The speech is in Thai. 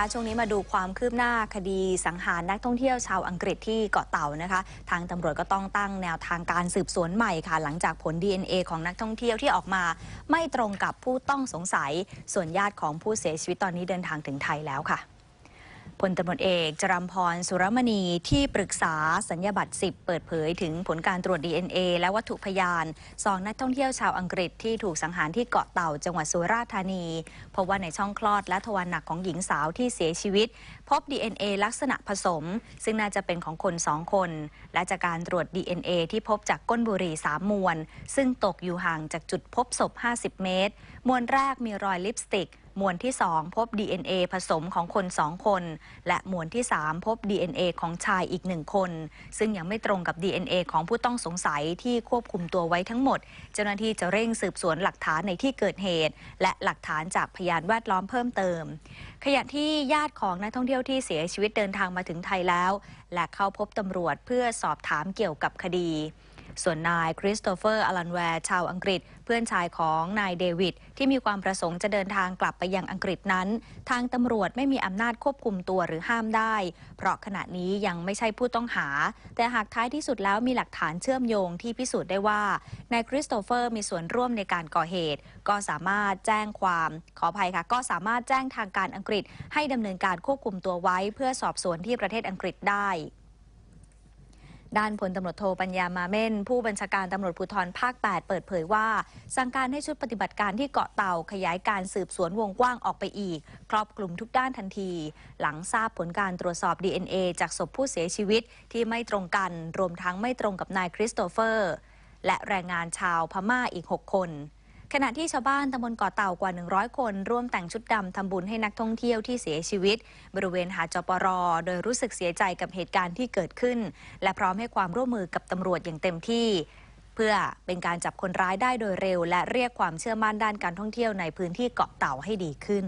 ะช่วงนี้มาดูความคืบหน้าคดีสังหารนักท่องเที่ยวชาวอังกฤษที่เกาะเต่านะคะ ทางตำรวจก็ต้องตั้งแนวทางการสืบสวนใหม่ค่ะ หลังจากผล DNA ของนักท่องเที่ยวที่ออกมา ไม่ตรงกับผู้ต้องสงสัย ส่วนญาติของผู้เสียชีวิตตอนนี้เดินทางถึงไทยแล้วค่ะ พลตำรวจเอกจรัมพรสุรมณีที่ปรึกษาสัญญาบัตร 10 เปิดเผยถึงผลการตรวจ DNA และวัตถุพยานสองนักท่องเที่ยวชาวอังกฤษที่ถูกสังหารที่เกาะเต่าจังหวัดสุราษฎร์ธานี พบว่าในช่องคลอดและทวารหนักของหญิงสาวที่เสียชีวิต พบ DNA ลักษณะผสม ซึ่งน่าจะเป็นของคนสองคน และจากการตรวจ DNA ที่พบจากก้นบุหรี่สามมวล ซึ่งตกอยู่ห่างจากจุดพบศพ 50 เมตร มวลแรกมีรอยลิปสติก มวลที่ 2 พบ DNA ผสมของคน 2 คน และมวลที่ 3 พบ DNA ของชายอีก 1 คน ซึ่งยังไม่ตรงกับ DNA ของผู้ต้องสงสัยที่ควบคุมตัวไว้ทั้งหมด เจ้าหน้าที่จะเร่งสืบสวนหลักฐานในที่เกิดเหตุ และหลักฐานจากพยานแวดล้อมเพิ่มเติม ขณะที่ญาติของนักท่องเที่ยวที่เสียชีวิตเดินทางมาถึงไทยแล้ว และเข้าพบตำรวจเพื่อสอบถามเกี่ยวกับคดี ส่วนนายคริสโตเฟอร์อลันแวร์ชาวอังกฤษ เพื่อนชายของนายเดวิดที่มีความประสงค์จะเดินทางกลับไปยังอังกฤษนั้น ทางตำรวจไม่มีอำนาจควบคุมตัวหรือห้ามได้ เพราะขณะนี้ยังไม่ใช่ผู้ต้องหา แต่หากท้ายที่สุดแล้วมีหลักฐานเชื่อมโยงที่พิสูจน์ได้ว่านายคริสโตเฟอร์มีส่วนร่วมในการก่อเหตุ ก็สามารถแจ้งความขออภัยค่ะ ก็สามารถแจ้งทางการอังกฤษ ให้ดำเนินการควบคุมตัวไว้ เพื่อสอบสวนที่ประเทศอังกฤษได้ ด้านพลตำรวจโทปัญญามาเม่น ผู้บัญชาการตำรวจภูธรภาค 8 เปิดเผยว่า สั่งการให้ชุดปฏิบัติการที่เกาะเต่าขยายการสืบสวนวงกว้างออกไปอีก ครอบคลุมทุกด้านทันที หลังทราบผลการตรวจสอบ DNA จากศพผู้เสียชีวิตที่ไม่ตรงกัน รวมทั้งไม่ตรงกับนายคริสโตเฟอร์ และแรงงานชาวพม่าอีก 6 คน ขณะที่ชาวบ้านตำบลเกาะเต่ากว่า 100 คน ร่วมแต่งชุดดำทำบุญให้นักท่องเที่ยวที่เสียชีวิต บริเวณหาดจปร โดยรู้สึกเสียใจกับเหตุการณ์ที่เกิดขึ้น และพร้อมให้ความร่วมมือกับตำรวจอย่างเต็มที่ เพื่อเป็นการจับคนร้ายได้โดยเร็ว และเรียกความเชื่อมั่นด้านการท่องเที่ยวในพื้นที่เกาะเต่าให้ดีขึ้น